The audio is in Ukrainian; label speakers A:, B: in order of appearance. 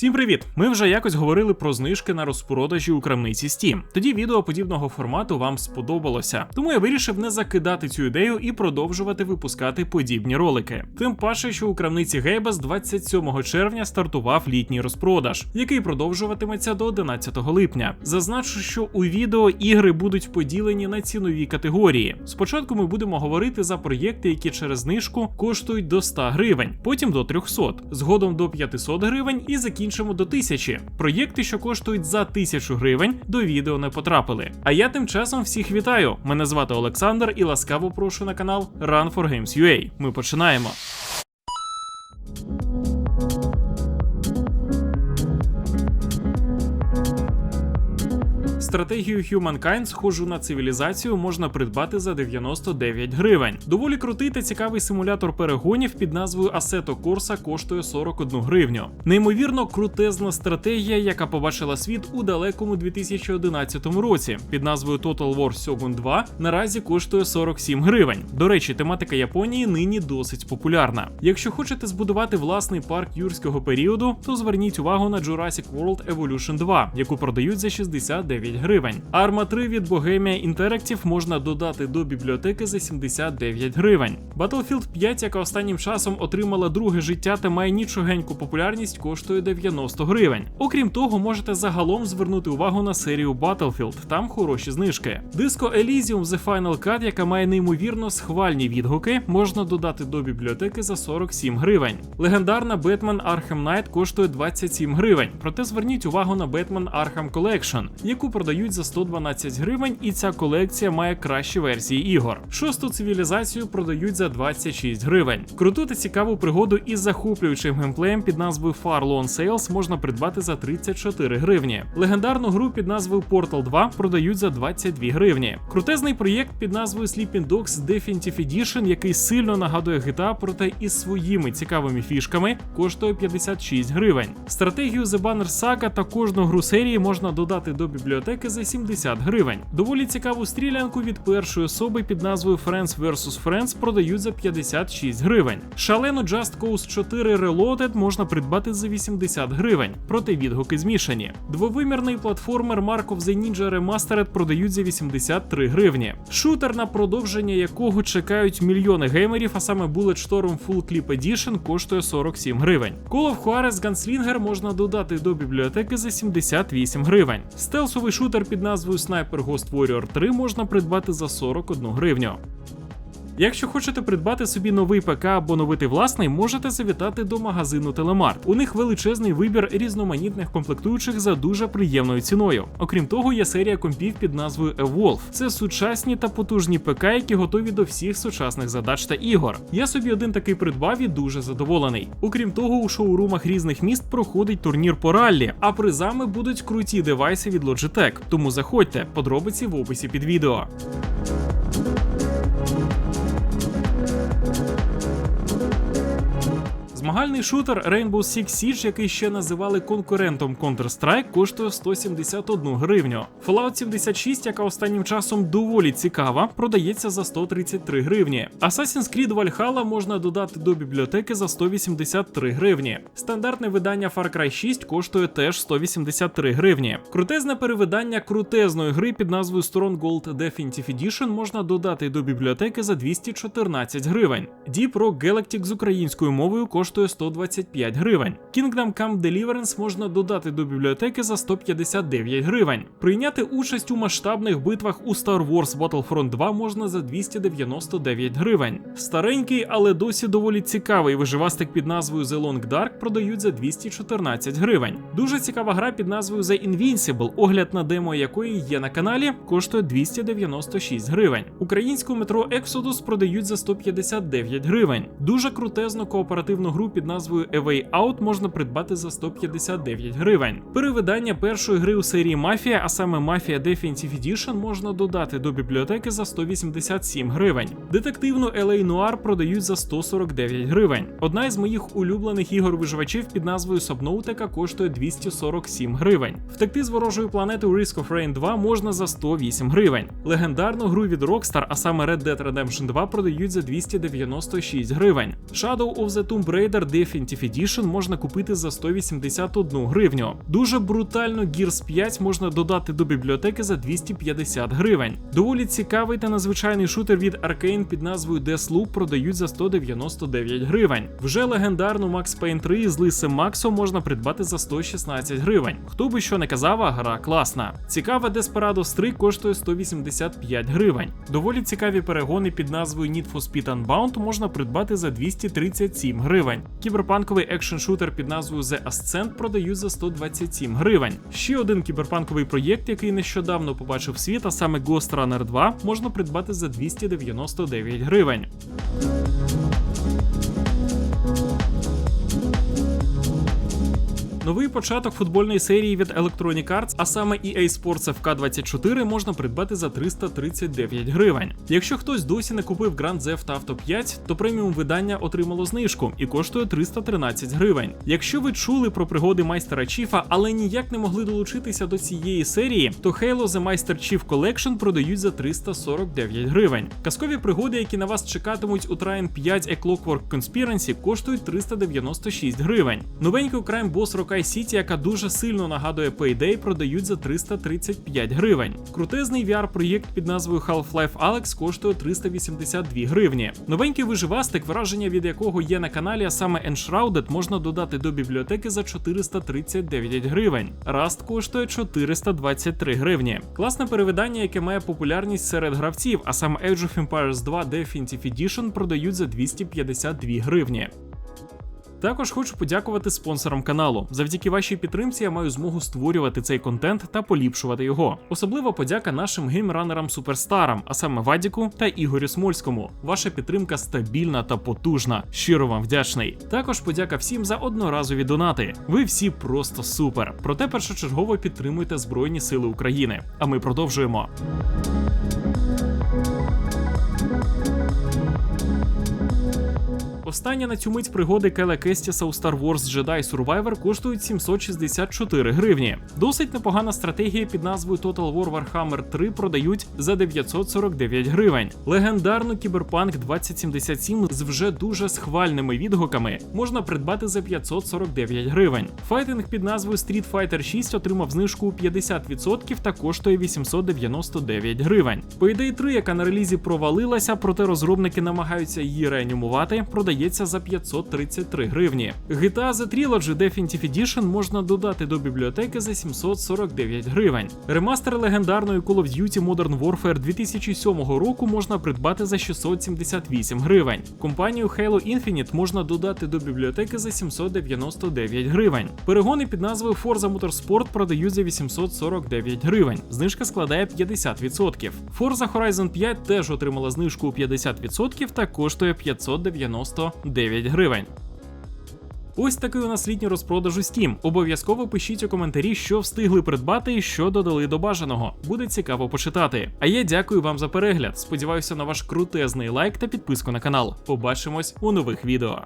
A: Всім привіт! Ми вже якось говорили про знижки на розпродажі у крамниці Steam. Тоді відео подібного формату вам сподобалося. Тому я вирішив не закидати цю ідею і продовжувати випускати подібні ролики. Тим паче, що у крамниці Гейба з 27 червня стартував літній розпродаж, який продовжуватиметься до 11 липня. Зазначу, що у відео ігри будуть поділені на цінові категорії. Спочатку ми будемо говорити за проєкти, які через знижку коштують до 100 гривень, потім до 300, згодом до 500 гривень і закінчимо до тисячі. Проєкти, що коштують за тисячу гривень, до відео не потрапили. А я тим часом всіх вітаю. Мене звати Олександр і ласкаво прошу на канал Run for Games UA. Ми починаємо. Стратегію Humankind, схожу на цивілізацію, можна придбати за 99 гривень. Доволі крутий та цікавий симулятор перегонів під назвою Assetto Corsa коштує 41 гривню. Неймовірно крутезна стратегія, яка побачила світ у далекому 2011 році. Під назвою Total War Shogun 2 наразі коштує 47 гривень. До речі, тематика Японії нині досить популярна. Якщо хочете збудувати власний парк юрського періоду, то зверніть увагу на Jurassic World Evolution 2, яку продають за 69 гривень. Arma 3 від Bohemia Interactive можна додати до бібліотеки за 79 гривень. Battlefield 5, яка останнім часом отримала друге життя та має нічогеньку популярність, коштує 90 гривень. Окрім того, можете загалом звернути увагу на серію Battlefield, там хороші знижки. Disco Elysium The Final Cut, яка має неймовірно схвальні відгуки, можна додати до бібліотеки за 47 гривень. Легендарна Batman Arkham Knight коштує 27 гривень. Проте зверніть увагу на Batman Arkham Collection, яку продають за 112 гривень, і ця колекція має кращі версії ігор. Шосту цивілізацію продають за 26 гривень. Круту та цікаву пригоду із захоплюючим геймплеєм під назвою Far Lone Sales можна придбати за 34 гривні. Легендарну гру під назвою Portal 2 продають за 22 гривні. Крутезний проєкт під назвою Sleeping Dogs Definitive Edition, який сильно нагадує GTA, проте із своїми цікавими фішками, коштує 56 гривень. Стратегію The Banner Saga та кожну гру серії можна додати до бібліотеки за 70 гривень. Доволі цікаву стрілянку від першої особи під назвою Friends vs. Friends продають за 56 гривень. Шалену Just Cause 4 Reloaded можна придбати за 80 гривень, проте відгуки змішані. Двовимірний платформер Mark of the Ninja Remastered продають за 83 гривні. Шутер, на продовження якого чекають мільйони геймерів, а саме Bulletstorm Full Clip Edition коштує 47 гривень. Call of Juarez Gunslinger можна додати до бібліотеки за 78 гривень. Стелсовий шутер під назвою Sniper Ghost Warrior 3 можна придбати за 41 гривню. Якщо хочете придбати собі новий ПК або новити власний, можете завітати до магазину Телемарт. У них величезний вибір різноманітних комплектуючих за дуже приємною ціною. Окрім того, є серія компів під назвою Evolve. Це сучасні та потужні ПК, які готові до всіх сучасних задач та ігор. Я собі один такий придбав і дуже задоволений. Окрім того, у шоурумах різних міст проходить турнір по раллі, а призами будуть круті девайси від Logitech. Тому заходьте, подробиці в описі під відео. Змагальний шутер Rainbow Six Siege, який ще називали конкурентом Counter-Strike, коштує 171 гривню. Fallout 76, яка останнім часом доволі цікава, продається за 133 гривні. Assassin's Creed Valhalla можна додати до бібліотеки за 183 гривні. Стандартне видання Far Cry 6 коштує теж 183 гривні. Крутезне перевидання крутезної гри під назвою Stronghold Definitive Edition можна додати до бібліотеки за 214 гривень. Deep Rock Galactic з українською мовою коштує коштує 125 гривень. Kingdom Come Deliverance можна додати до бібліотеки за 159 гривень. Прийняти участь у масштабних битвах у Star Wars Battlefront 2 можна за 299 гривень. Старенький, але досі доволі цікавий виживастик під назвою The Long Dark продають за 214 гривень. Дуже цікава гра під назвою The Invincible, огляд на демо якої є на каналі, коштує 296 гривень. Українську метро Exodus продають за 159 гривень. Дуже крутезну кооперативну гру під назвою A Way Out можна придбати за 159 гривень. Перевидання першої гри у серії Мафія, а саме Мафія Definitive Edition, можна додати до бібліотеки за 187 гривень. Детективну LA Noir продають за 149 гривень. Одна із моїх улюблених ігор виживачів під назвою Subnautica коштує 247 гривень. Втекти з ворожої планети у Risk of Rain 2 можна за 108 гривень. Легендарну гру від Rockstar, а саме Red Dead Redemption 2, продають за 296 гривень. Shadow of the Tomb Raider Fighter Definitive Edition можна купити за 181 гривню. Дуже брутально Gears 5 можна додати до бібліотеки за 250 гривень. Доволі цікавий та надзвичайний шутер від Arkane під назвою Deathloop продають за 199 гривень. Вже легендарну Max Payne 3 з лисим Максом можна придбати за 116 гривень. Хто би що не казав, а гра класна. Цікава Desperados 3 коштує 185 гривень. Доволі цікаві перегони під назвою Need for Speed Unbound можна придбати за 237 гривень. Кіберпанковий екшн-шутер під назвою The Ascent продають за 127 гривень. Ще один кіберпанковий проєкт, який нещодавно побачив світ, а саме Ghost Runner 2, можна придбати за 299 гривень. Новий початок футбольної серії від Electronic Arts, а саме EA Sports FK24 можна придбати за 339 гривень. Якщо хтось досі не купив Grand Theft Auto 5, то преміум видання отримало знижку і коштує 313 гривень. Якщо ви чули про пригоди майстера Чіфа, але ніяк не могли долучитися до цієї серії, то Halo The Master Chief Collection продають за 349 гривень. Казкові пригоди, які на вас чекатимуть у Trine 5 A Clockwork Conspiracy, коштують 396 гривень. Новеньку Crime Boss Rock City, яка дуже сильно нагадує Payday, продають за 335 гривень. Крутезний VR-проєкт під назвою Half-Life Alex коштує 382 гривні. Новенький виживастик, враження від якого є на каналі, а саме Enshrouded, можна додати до бібліотеки за 439 гривень. Rust коштує 423 гривні. Класне перевидання, яке має популярність серед гравців, а саме Age of Empires 2 Definitive Edition продають за 252 гривні. Також хочу подякувати спонсорам каналу. Завдяки вашій підтримці я маю змогу створювати цей контент та поліпшувати його. Особливо подяка нашим геймранерам суперстарам, а саме Вадіку та Ігорю Смольському. Ваша підтримка стабільна та потужна. Щиро вам вдячний. Також подяка всім за одноразові донати. Ви всі просто супер. Проте першочергово підтримуйте Збройні Сили України. А ми продовжуємо. Остання на цю мить пригоди Кела Кестіса у Star Wars Jedi Survivor коштують 764 гривні. Досить непогана стратегія під назвою Total War Warhammer 3 продають за 949 гривень. Легендарну Кіберпанк 2077 з вже дуже схвальними відгуками можна придбати за 549 гривень. Файтинг під назвою Street Fighter 6 отримав знижку у 50% та коштує 899 гривень. Payday 3, яка на релізі провалилася, проте розробники намагаються її реанімувати, продається за 533 гривні. GTA The Trilogy Definitive Edition можна додати до бібліотеки за 749 гривень. Ремастер легендарної Call of Duty Modern Warfare 2007 року можна придбати за 678 гривень. Компанію Halo Infinite можна додати до бібліотеки за 799 гривень. Перегони під назвою Forza Motorsport продають за 849 гривень. Знижка складає 50%. Forza Horizon 5 теж отримала знижку у 50% та коштує 599 гривень. Ось такий у нас літній розпродаж у Steam. Обов'язково пишіть у коментарі, що встигли придбати і що додали до бажаного. Буде цікаво почитати. А я дякую вам за перегляд. Сподіваюся на ваш крутезний лайк та підписку на канал. Побачимось у нових відео.